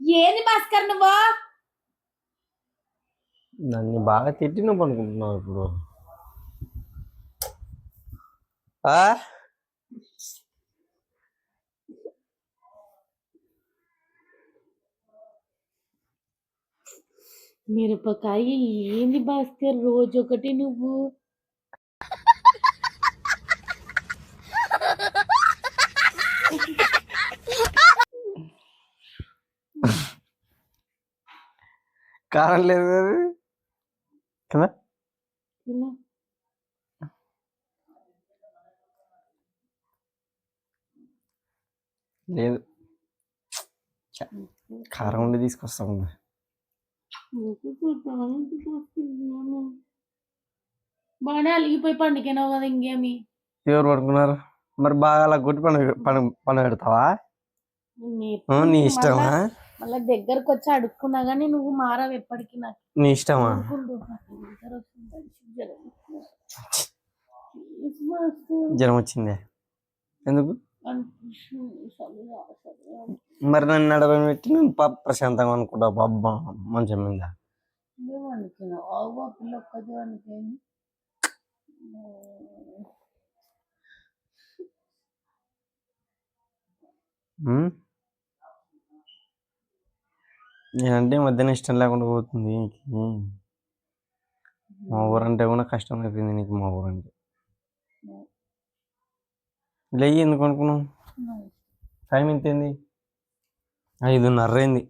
ఏంది భాస్కర్ నువ్వు? నన్ను బాగా తిట్టి నువ్వు అనుకుంటున్నావు ఇప్పుడు? మిరపకాయ ఏంది భాస్కర్? రోజు ఒకటి నువ్వు. కారం లేదు కదా? లేదు. కారం ఉండి తీసుకొస్తాం బాగానే అలిగిపోయి పండుగనావు కదా ఇంకేమి? ఎవరు పడుకున్నారు? మరి బాగా అలా కొట్టి పని పని పని పెడతావా? నీ ఇష్టమా? మళ్ళీ దగ్గరకు వచ్చి అడుక్కున్నా గానీ నువ్వు మారవు ఎప్పటికీ నాకు నీ ఇష్టమా అనుకుంటూ నాకు నిద్ర వస్తుంది, జ్వరం వస్తుంది. Please master. జ్వరం వచ్చిందే ఎందుకు అనిపిస్తుంది, చలిగా, చలిగా. మరి నన్ను నడవని పెట్టి నేను పాప ప్రశాంతంగా అనుకుంటా అబ్బా మంచం మీద ఏమనుకున్నావు అవ్వ పిల్ల ఒక్కదే అనుకోని ఉమ్? నేనంటే మధ్యన ఇష్టం లేకుండా పోతుంది నీకు. మా ఊరంటే కూడా కష్టం అయిపోయింది నీకు మా ఊరంటే. లేయి ఎందుకు అనుకున్నావు? టైం ఎంత అయింది ఐదున్నర అయింది?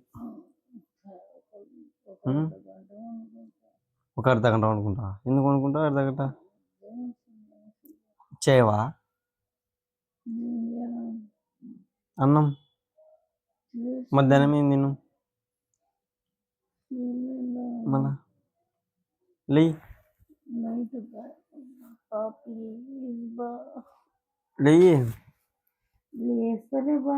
ఒక అర్ధ గంట అనుకుంటా. ఎందుకు అనుకుంటా అర్ధ గంట? చేయవా? అన్నం? మధ్యాహ్నం ఏం తిను మళ్ళా లేయి లేయి లేస్తలే బా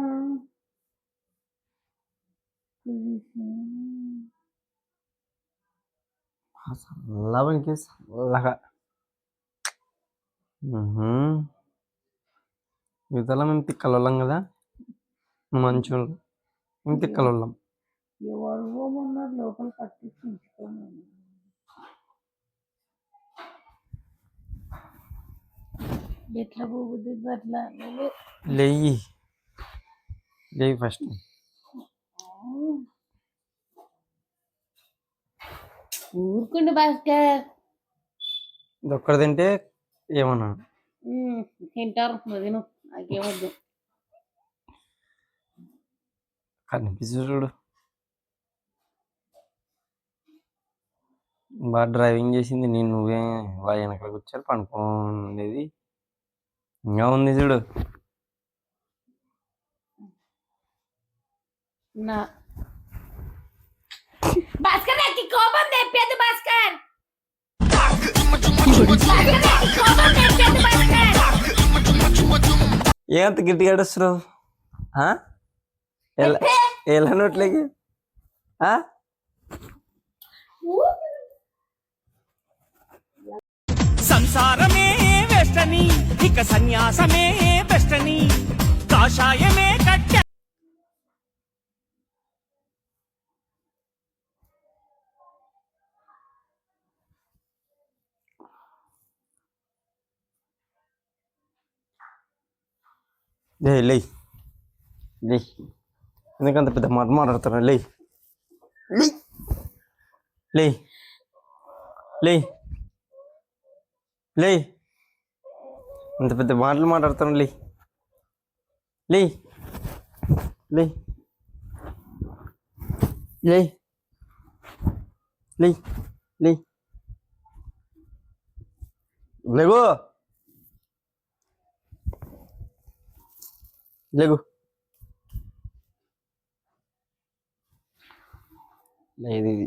చల్లవనికి చల్లగా యువతల మేము తిక్కలోళ్ళం కదా నువ్వు మంచోళ్ళు మేము తిక్కలోళ్ళం ఎవరు పోమన్నారు లోపల కట్టించి ఉంచుకోమని ఎట్లా పోబుద్ది అట్లా లేయి. లేయి ఫస్ట్ ఊరుకుండు భాస్కర్. ఇది ఒక్కటి తింటే ఏమన్నా? తింటారు తిను నాకేమొద్దు కనిపిస్తు చూడు బాగా డ్రైవింగ్ చేసింది నేను నువ్వే. బాగా వెనకాల కూర్చొని పనుకోండేది ఇంకా ఉంది చూడు. నా. భాస్కర్ నాకు కోపం తెప్పేది భాస్కర్. గట్టిగా ఎలా నోట్లేకి ఆ? సంసారమే వెస్టని ఇక సన్యాసమే బెస్టని కాషాయమే కట్ట లే లే లే ఎందుకంత పెద్ద మాట మాట్లాడుతున్నా లే లే లే లే లే ఇంత పెద్ద మాటలు మాట్లాడతాను లే లే లే లే లే లే లేగో. లేగు. లేదు ఇది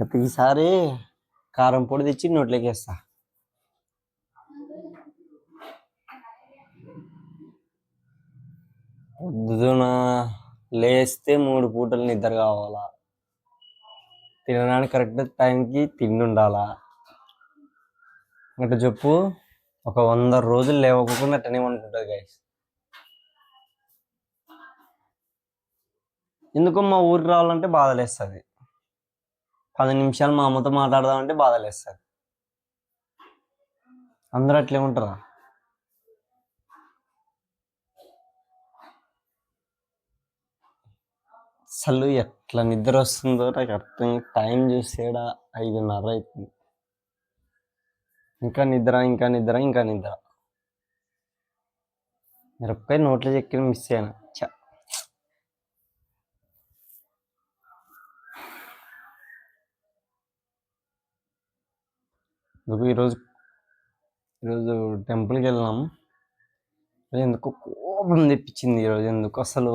కదా ఈసారి కారం పొడి తెచ్చి నోట్లోకి వేస్తా పొద్దున లేస్తే మూడు పూటలు నిద్ర కావాలా? తినడానికి కరెక్ట్ టైంకి తిండి ఉండాలా అంటే చెప్పు. ఒక వంద రోజులు లేవకుండా అట్టనేమనుకుంటుంది గైస్ ఎందుకో మా ఊరికి రావాలంటే బాధలేస్తుంది. పది నిమిషాలు మా అమ్మతో మాట్లాడదామంటే బాధలేస్తుంది అందరూ అట్లే ఉంటారా? అసలు ఎట్లా నిద్ర వస్తుందో నాకు అర్థం టైం చూసేడా ఐదున్నర అవుతుంది ఇంకా నిద్ర ఇంకా నిద్ర ఇంకా నిద్ర. మిరపకాయ నోట్లో చెక్కిన మిస్ అయ్యాను. చ ఎందుకు ఈరోజు ఈరోజు టెంపుల్కి వెళ్ళినాం. ఎందుకు ఎందుకో కోపం తెప్పించింది ఈరోజు ఎందుకు అసలు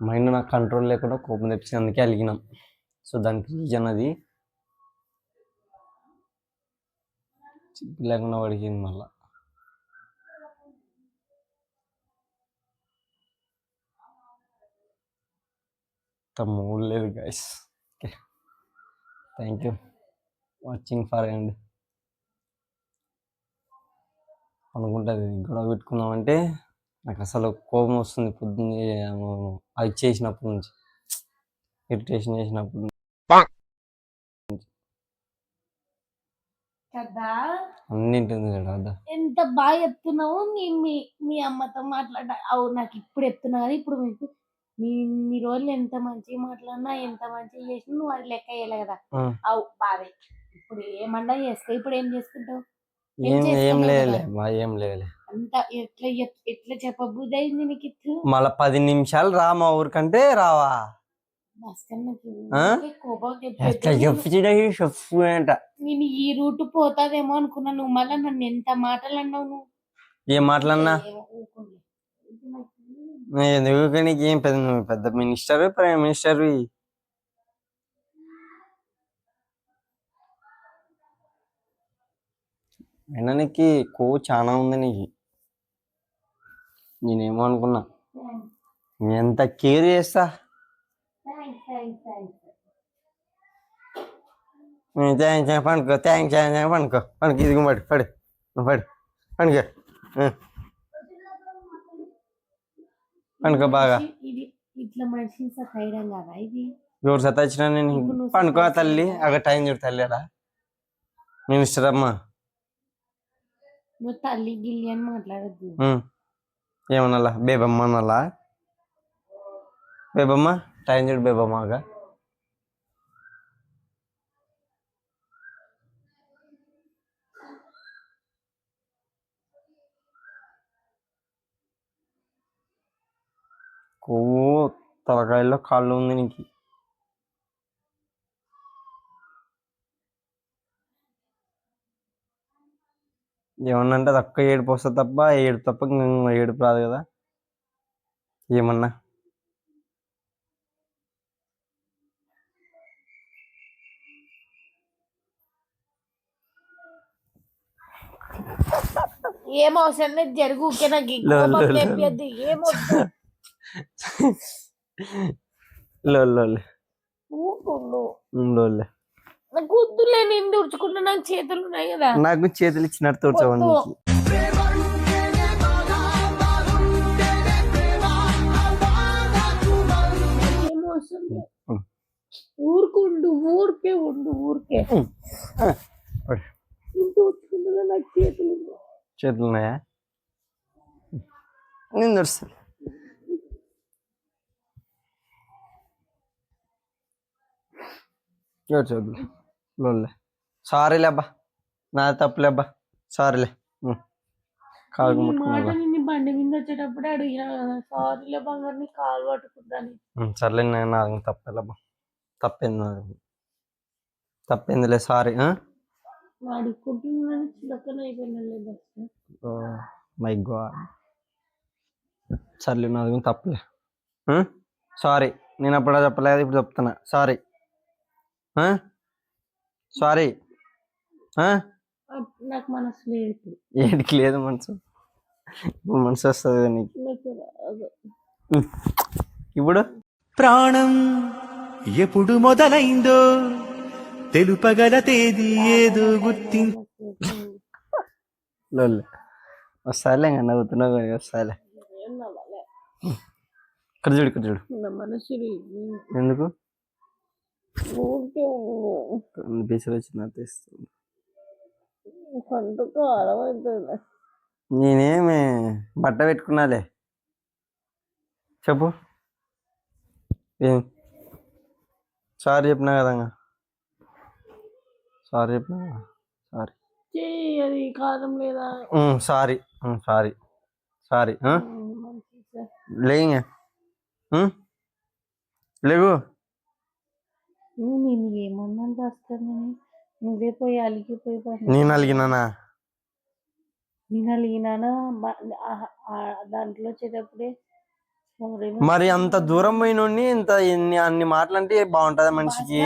మైండ్ నాకు కంట్రోల్ లేకుండా కోపం తెప్పించింది. అందుకే అలిగినాం. సో దానికి రీజన్ అది. చిప్పి లేకుండా పడిగింది మళ్ళా. మూడు లేదు guys okay. Thank you watching for and అనుకుంటుంది గొడవ పెట్టుకున్నామంటే నాకు అసలు కోపం వస్తుంది పొద్దున్నే అది చేసినప్పటి నుంచి. ఇరిటేషన్ చేసినప్పుడు. కదా? అన్నింటింది కదా ఎంత బాగా చెప్తున్నావు నీ మీ మీ అమ్మతో మాట్లాడ అవు నాకు ఇప్పుడు చెప్తున్నా కదా ఇప్పుడు మీకు మీ ఇన్ని రోజులు ఎంత మంచిగా మాట్లాడినా ఎంత మంచిగా చేసినా నువ్వు అది లెక్క వేయలే కదా. అవు బాధే. ఇప్పుడు ఏమన్నా చేసుకో ఇప్పుడు ఏం చేసుకుంటావు? ఏం ఏం లేదులే? మా ఏం లేదులే అంత ఎట్లా ఎట్లా చెప్పబుద్ధి అయింది నీకు మళ్ళా పది నిమిషాలు రా మా ఊరికంటే రావా. నేను ఈ రూట్ పోతాదేమో అనుకున్నా నువ్వు మళ్ళీ నన్ను ఎంత మాటలు అన్నావు నువ్వు? ఏం మాటలన్నా? ఎందుకు నీకు ఏం పెద్ద నువ్వు పెద్ద మినిస్టర్ ప్రైమ్ మినిస్టర్ అయినా నీకు కొవ్వు చాలా ఉంది నీకు. నేనేమో అనుకున్నా. Thanks, నీ ఎంత కేర్ చేస్తా? Thanks, thanks, thanks. థ్యాంక్స్ పనుకో థ్యాంక్స్ పనుకో పనుకో ఇది పడు పడు నువ్వు పడు. పనుకో ఆ. పనుకో బాగా. ఇది- ఇది ఇట్లా మనిషిని సతాయడం కదా ఇది? ఎవరు సతాయించినా నేను ఇప్పుడు నువ్వు పనుకో సతాయించిన తల్లి. కదా. అక్కడ టైం చూడు తల్లి అలా. మినిస్టర్ అమ్మ. నువ్వు తల్లి గిల్లి అని మాట్లాడద్దు. ఏమనాలా? బేబమ్మ అనాలా? బేబమ్మ టైం చూడు బేబమ్మగా కొవ్వు తలకాయల్లో కాళ్ళు ఉంది నీకు. ఏమన్నా అంటే అది అక్క ఏడుపు వస్తుంది తప్ప ఏడు తప్ప ఇంక ఏడుపు రాదు కదా. ఏమన్నా? ఏం అవసరం లేదు జరుగు నాకు లో, లో, నాకు వద్దులే నేను తుడుచుకుంటా నాకు చేతులు ఉన్నాయి కదా. నాకు చేతులు ఇచ్చినట్టు తోడ్చవండి. ఊరుకుండు ఊరికే ఉండు ఊరికే నాకు చేతులు ఉన్నాయి. చేతులు ఉన్నాయా? నేను నడుస్తాను ఎవరు చేతులు లోల్లే. సారీలే అబ్బా నా తప్పులే అబ్బా సారీలే. కాలు ముట్టుకున్నా మాట నిన్ను బండి మీద వచ్చేటప్పుడే అడిగినా కదా సారీలే బంగారు నీ కాలు పట్టుకుంటాను సర్లే నేను నాది తప్పేలబ్బా. తప్పింది నాది తప్పిందిలే సారీ అడుక్కుంటున్నాను చిలకన అయిపోయినా మై గాడ్. సర్లే నాది తప్పలే. సారీ నేను అప్పుడే చెప్పలేదు ఇప్పుడు చెప్తున్నా. సారీ. సారీ నాకు మనసు లేదు ఇప్పుడు. ఏడికి లేదు మనసు? ఇప్పుడు మనసు వస్తుంది నీకు. ఇప్పుడు? ప్రాణం ఎప్పుడు మొదలైందో తెలుపగల తేదీ ఏదో గుర్తిం నాకు లొల్లి. వస్తాలే ఇంకా నవ్వుతున్నావు కానీ వస్తాలే. ఇక్కడ చూడు ఇక్కడ చూడు. ఎందుకు? వచ్చిన తెస్తుంది కంటుకు అలవైతుంది నేనేమి బట్ట పెట్టుకున్నాలే. చెప్పు. ఏం? సారీ చెప్పినా కదా సారీ చెప్పినా సారీ. అది కారం లేదా? సారీ. సారీ. సారీ. లేంగే ఉమ్, నేను ఏమన్నాను వస్తాను నువ్వే పోయి అలిగి పోయి పని నేను అలిగినానా? నేను అలిగినానా? దాంట్లో వచ్చేటప్పుడే మరి అంత దూరం పోయినోడిని ఇంత ఎన్ని అన్ని మాటలంటే బాగుంటది మనిషికి?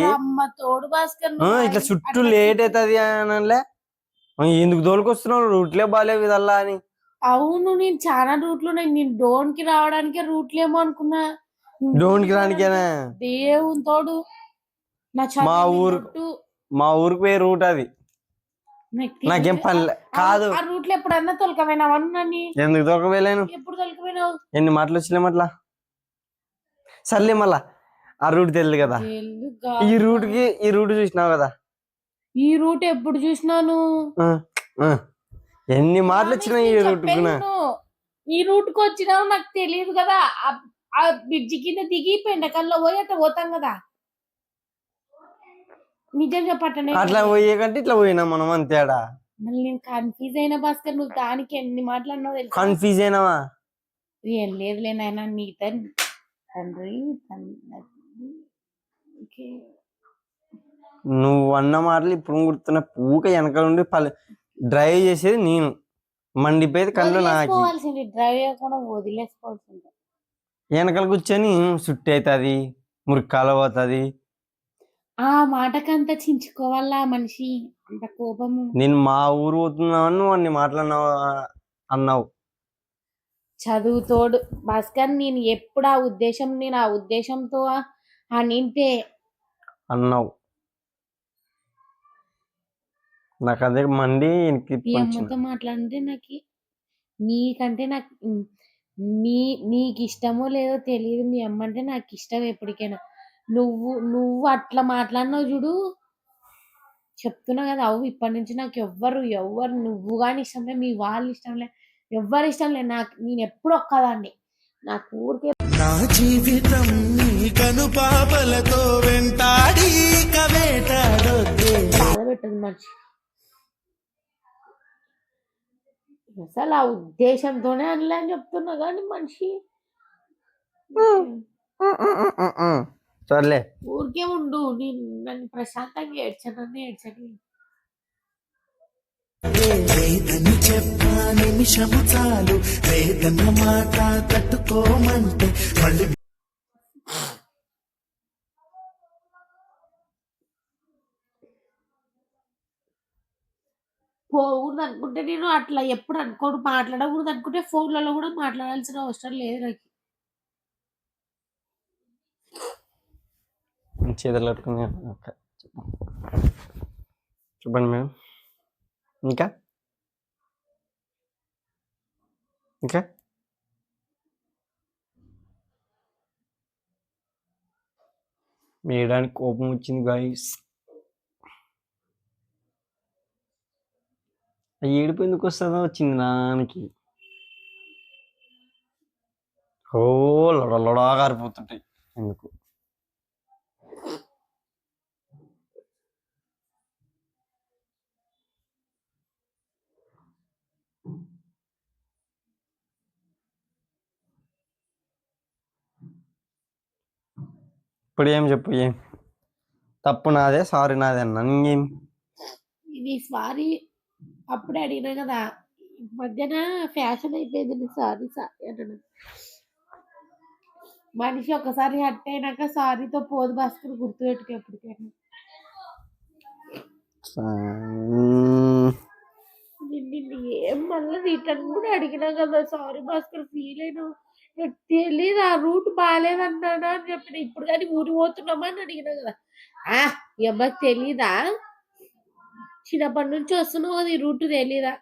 ఇట్లా చుట్టూ లేట్ అవుతుంది అనలే ఎందుకు దోలుకొస్తున్నావు? రూట్లే బాగాలేవు ఇదల్లా అని. అవును నేను చాలా రూట్లు ఉన్నాయి. నేను డోన్కి రావడానికే రూట్లేమో అనుకున్నా. డోన్కి రానికేనా? దేవుని తోడు. మా ఊరు-. మా ఊరికి పోయే రూట్ అది. నాకు. పని లే- కాదు. ఆ రూట్లో ఎప్పుడన్నా తొలకపోయినావు ఎందుకు దొరకవేలేను ఎప్పుడు తొలకపోయినావు? ఎన్ని మాటలు వచ్చినాయి అట్లా సర్లే మళ్ళా. ఆ రూట్ తెలియదు కదా. ఈ రూట్కి ఈ రూట్ చూసినావు కదా. ఈ రూట్ ఎప్పుడు చూసినాను. ఎన్ని మాటలు వచ్చినాయి ఈ రూట్. ఈ రూట్కి వచ్చినావు నాకు తెలియదు కదా. ఆ- ఆ బ్రిడ్జి కింద దిగి పెండకల్లో పోయి అట్లా పోతాం కదా. నిజం చెప్పటనే అట్లా పోయే కంటే ఇట్లా పోయినా మనం అంతేడా మళ్ళీ నేను కన్ఫ్యూజ్ అయిన భాస్కర్ నువ్వు దానికి ఎన్ని మాట్లాడినావు తెలుసా? కన్ఫ్యూజ్ అయినావా? ఏం లేదులే నాయన నీ తన్- తండ్రి తన్- ఓకే. నువ్వు అన్న మాటలు ఇప్పుడు గుర్తున్న పూక వెనకాల ఉండి పలు డ్రైవ్ చేసేది నేను. మండిపోయేది కళ్ళు నాకి. వదిలేసుకోవాల్సింది డ్రైవ్ చేయకుండా వదిలేసుకోవాల్సింది. వెనకాల కూర్చొని సుట్టి అవుతుంది మురికాల పోతుంది ఆ మాటకంతా చించుకోవాలా మనిషి? అంత కోపము. నేను మా ఊరు పోతున్నావు నువ్వు అన్ని మాట్లాడినావు అన్నావు. చదువు తోడు. భాస్కర్ నేను ఎప్పుడు ఆ ఉద్దేశం నేను ఆ ఉద్దేశంతో ఆ నింటే అన్నావు. నాకు అదే మండి అమ్మతో మాట్లాడితే నాకు నీకంటే నాకు ఉమ్, నీ నీకు ఇష్టమో లేదో తెలియదు మీ అమ్మ అంటే నాకు ఇష్టం ఎప్పటికైనా. నువ్వు నువ్వు అట్లా మాట్లాడినావు చూడు. చెప్తున్నా కదా అవు ఇప్పటి నుంచి నాకు ఎవ్వరు ఎవ్వరు నువ్వు కానీ ఇష్టం లే మీ వాళ్ళు ఇష్టం లే ఎవ్వరు ఇష్టం లే. నాకు నేను ఎప్పుడు ఒక్కదాన్ని. నాకు ఊరికే నా జీవితం నీ కను పాపలతో వెంటాడి మనిషి అసలు ఆ ఉద్దేశంతోనే అనలే అని చెప్తున్నా కానీ మనిషి. సర్లే. ఊరికే ఉండు నేను నన్ను ప్రశాంతంగా ఏడ్చనని ఏడ్చని. లేదని చెప్పా నిమిషము చాలు. లేదన్న మాట తట్టుకోమంటే మళ్ళీ పోకూడదు అనుకుంటే నేను అట్లా ఎప్పుడు అనుకోడు మాట్లాడకూడదు అనుకుంటే ఫోన్లలో కూడా మాట్లాడాల్సిన అవసరం లేదు నాకు. చేతులు కట్టుకుని ఓకే. చెప్పండి మేడం. ఇంకా? ఇంకా? మేడానికి కోపం వచ్చింది గాయస్. ఏడుపు ఎందుకు వస్తుందో వచ్చింది నానికి ఓ లొడ లొడా గారిపోతుంటాయి ఎందుకు? ఇప్పుడు ఏం చెప్పు ఏం? తప్పు నాదే సారీ నాదే అన్నా. ఇంకేం? ఇది సారీ అప్పుడే అడిగినా కదా ఈ మధ్యన ఫ్యాషన్ అయిపోయింది సారీ సారీ అంటాడు మనిషి ఒకసారి హట్ అయినాక సారీతో పోదు భాస్కర్ గుర్తు పెట్టుకో ఎప్పటికైనా. నిన్ను ఏం మళ్ళీ రిటర్న్ కూడా అడిగినా కదా సారీ భాస్కర్ ఫీల్ అయినా తెలియదు ఆ రూట్ బాగాలేదన్నాడా అని చెప్పిన ఇప్పుడు కానీ ఊరి పోతున్నామా అని అడిగినా కదా. ఆ ఈ అబ్బాయికి తెలీదా? చిన్నప్పటి నుంచి వస్తున్నావు కదా ఈ రూట్ తెలీదా?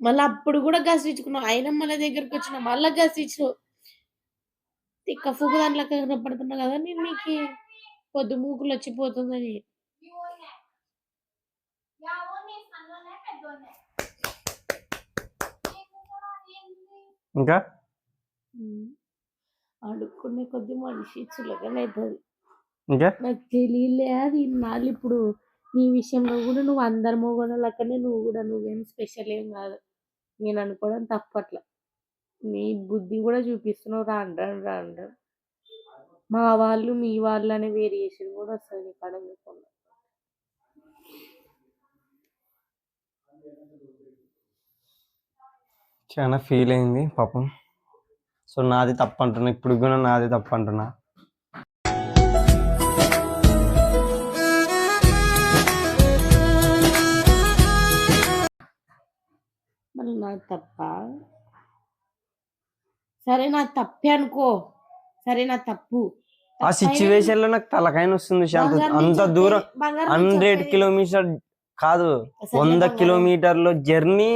మళ్ళీ అప్పుడు కూడా గసిచ్చుకున్నావు అయినా మళ్ళీ దగ్గరికి వచ్చిన. మళ్ళీ గసిచ్చు తిక్క ఫుగు దాంట్లో కనపడుతున్నా కదా నేను నీకు. పొద్దు మూకులు వచ్చిపోతుందని. ఇంకా. అడుక్కునే కొద్ది మనిషి చులకన అవుతుంది ఇంకా? నాకు తెలియలే అది ఇన్నాళ్ళు ఇప్పుడు నీ విషయంలో కూడా నువ్వు అందరి మొగోళ్ళ లెక్కనే నువ్వు కూడా నువ్వేం స్పెషల్ ఏం కాదు. నేను అనుకోవడం తప్పట్ల. నీ బుద్ధి కూడా చూపిస్తున్నావు. రాను రాను రాను రాను. మా వాళ్ళు మీ వాళ్ళు అనే వేరియేషన్ కూడా వస్తుంది నీకు అడగకుండా చాలా ఫీల్ అయింది పాపం. సో నాది తప్పు అంటున్నా ఇప్పుడు కూడా నాది తప్పు అంటున్నా మళ్ళీ నా తప్ప? సరే నా తప్పే అనుకో. సరే నా తప్పు. ఆ సిచ్యువేషన్లో నాకు తలకాయన వస్తుంది శాంత. అంత దూరం హండ్రెడ్. కిలోమీటర్ కాదు. వంద. కిలోమీటర్లు జర్నీ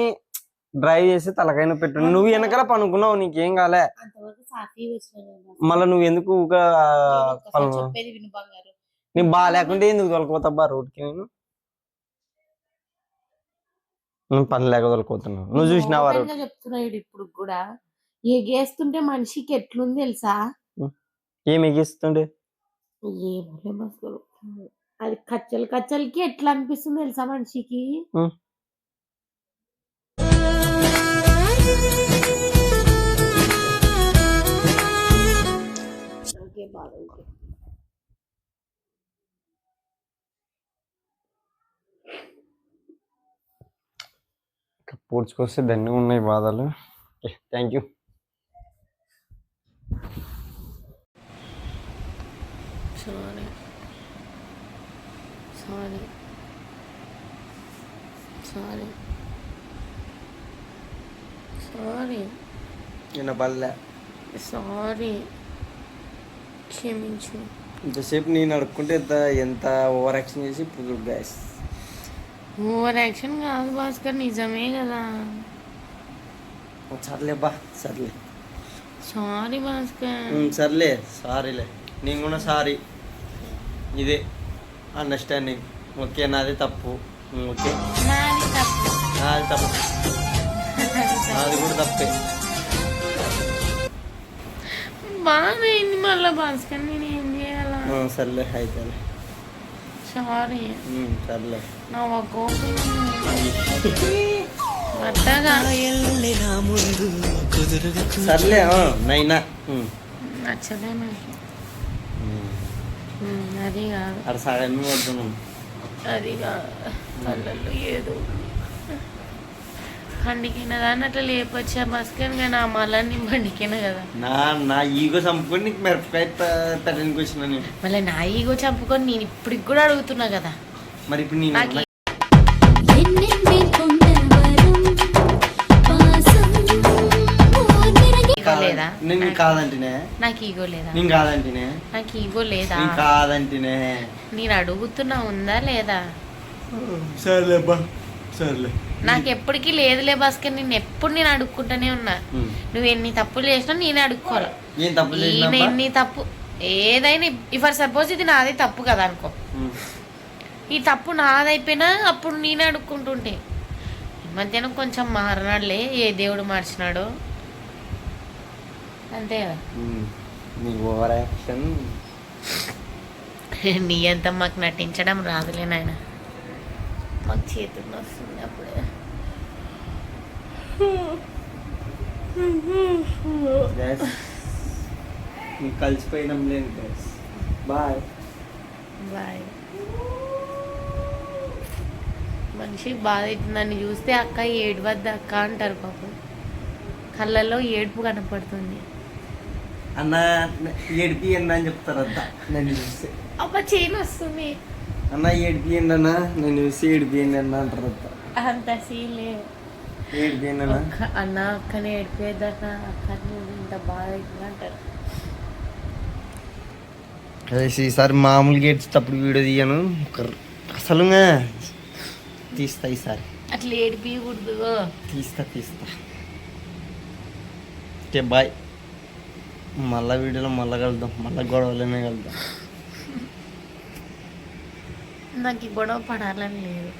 డ్రైవ్ చేసి తలకాయన పెట్టు నువ్వు వెనకాల పనుకున్నావు నీకేం కాలే? మళ్ళీ నువ్వు ఎందుకు నీ బాగా లేకుంటే ఎందుకు తొలకపోతాబ్బా రోడ్కి నేను? నేను పని లేక తొలకపోతున్నావు నువ్వు చూసినావా రోడ్ ఓపెన్గా చెప్తున్నా ఈడు ఇప్పుడు కూడా. ఎగేస్తుంటే మనిషికి ఎట్లుంది తెలుసా? ఏం ఎగిస్తుండే. అది కచ్చలు కచ్చలకి ఎట్లా అనిపిస్తుంది తెలుసా మనిషికి? ఉం. నాకే బాధ ఉంది. పూడ్చుకొస్తే దండి ఉన్నాయి బాధలు thank you sorry sorry sorry sorry నిన్న పల్లె సారీ క్షమించు. ఇంతసేపు నేను అడుక్కుంటే ఎంత ఎంత ఓవర్ యాక్షన్ చేసి ఇప్పుడు గ్యాస్ ఓవర్ యాక్షన్ కాదు భాస్కర్ నిజమే కదా. సర్లే బా సర్లే. సారీ భాస్కర్. సర్లే సారీలే. నేను కూడా సారీ. ఇదే అండర్స్టాండింగ్ ఓకే నాది తప్పు. ఓకే. నాది తప్పు. నాది తప్పు. నాది కూడా తప్పే. అయింది మళ్ళీ భాస్కర్ నేను ఏం చేయాలా? ఉమ్, సర్లే అయితే సారీ సర్లే. నా సర్లే ఆ, నైనా. నచ్చలే నాకు. అది కాదు. సగం వద్దున్నాం అది కాదు. కళ్ళల్లో ఏదో పండికిన దాన్ని అట్లా లేపొచ్చా బస్కని నా మళ్ళీ పండికిన కదా. నా నా ఈగో చంపుకొని నీకు మిరపకాయ పెట్టడానికి మళ్ళీ నా ఈగో చంపుకొని నేను ఇప్పటికి కూడా అడుగుతున్నా కదా. మరి ఇప్పుడు నేను లేదా నేను కాదంటేనే. నాకు ఈగో లేదా? నేను కాదంటేనే. నాకు ఈగో లేదా? నేను నేను అడుగుతున్నా ఉందా లేదా? సర్లేబ్బా సర్లే. నాకు ఎప్పటికీ లేదులే భాస్కర్ నేను ఎప్పుడు నేను అడుక్కుంటూనే ఉన్నా. నువ్వు ఎన్ని తప్పులు చేసినా నేనే అడుక్కోవాలి. ఈయన ఎన్ని తప్పు ఏదైనా ఫర్ సపోజ్ ఇది నాది తప్పు కదా అనుకో. ఈ తప్పు నాదైపోయినా అప్పుడు నేనే అడుక్కుంటుంటే. ఈ మధ్యన కొంచెం మారినాడులే ఏ దేవుడు మార్చినాడో. అంతే కదా. నీ అంత మాకు నటించడం రాదులే నాయన. మాకు చేతులు వస్తుంది అప్పుడే కలిసిపోయినాం లేదు గ్యాస్ బాయ్ బాయ్ మనిషి బాధ అవుతుందని చూస్తే అక్క ఏడవద్దు అక్క అంటారు పాపం. కళ్ళల్లో ఏడుపు కనపడుతుంది. అన్న ఏడిపి అన్న అని చెప్తారు అంతా నన్ను చూస్తే అబ్బా చైన్ వస్తుంది. అన్న ఏడిపి అన్న. నేను చూసి ఏడిపి అన్న అంటారు అంతా సీలే ఏడిపి అన్న. అన్న అక్కనే ఏడిపోయేదక్క అక్క నువ్వు ఇంత బాధ అంటారు. ఈసారి మామూలుగా ఏడ్చేటప్పుడు వీడియో తీయను. అసలుగా తీస్తా ఈసారి. అట్లా ఏడిపియకూడదు. తీస్తా తీస్తా. Okay bye. మళ్ళా వీడియోలో మళ్ళా కలుద్దాం. మళ్ళా గొడవలోనే కలుద్దాం. నాకు గొడవ పడాలని లేదు.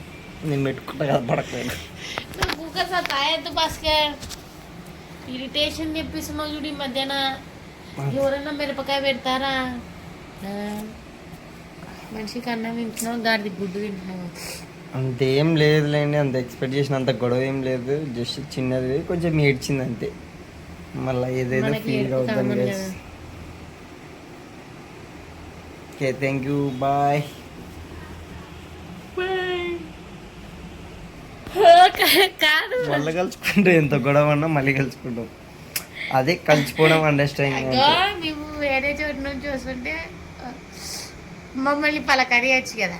నేను పెట్టుకుంటా కదా పడకపోయినా. నాకు ఊక సతాయద్దు భాస్కర్. ఇరిటేషన్ తెప్పిస్తున్నావు చూడు ఈ మధ్యన. ఎవరైనా మిరపకాయ పెడతారా? మనిషికి అన్నం తింటున్నావు గాడిది గుడ్డు తింటున్నావు. అంతేం లేదులేండి అంత ఎక్స్పెక్ట్ చేసిన అంత గొడవ ఏం లేదు. జస్ట్ చిన్నది కొంచెం ఏడ్చింది అంతే. మళ్ళీ ఏదేదో మనకి ఫీల్ ఏడుపు అవుతాం కామన్ గైస్ కదా. ఓకే థ్యాంక్ యూ బాయ్ కాదు. మళ్ళీ కలుసుకుంటే. ఎంత గొడవ అన్నా మళ్ళీ కలుసుకుంటాం. అదే కలిసిపోవడం అండర్స్టాండింగ్ మేము వేరే చోటు నుంచి వస్తుంటే ఆ, మమ్మల్ని పలకరియచ్చు కదా.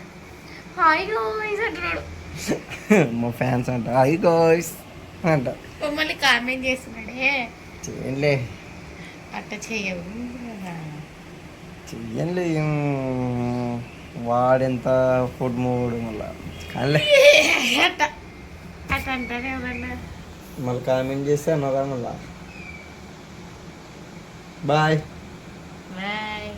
హాయ్ గోయ్స్ అంటున్నాడు. మా ఫ్యాన్స్ అంట ఐ గాయ్స్ అంట. మమ్మల్ని కామెంట్ చేస్తున్నాడే. చేయండిలే అట్ట చేయవు. చెయ్యండి వాడెంత ఫుడ్ మూడు మళ్ళా. కానీ అట్ట అంటారు ఎవరన్నా? మళ్ళీ కామెంట్ చేస్తే అన్నదా మళ్ళా? Bye bye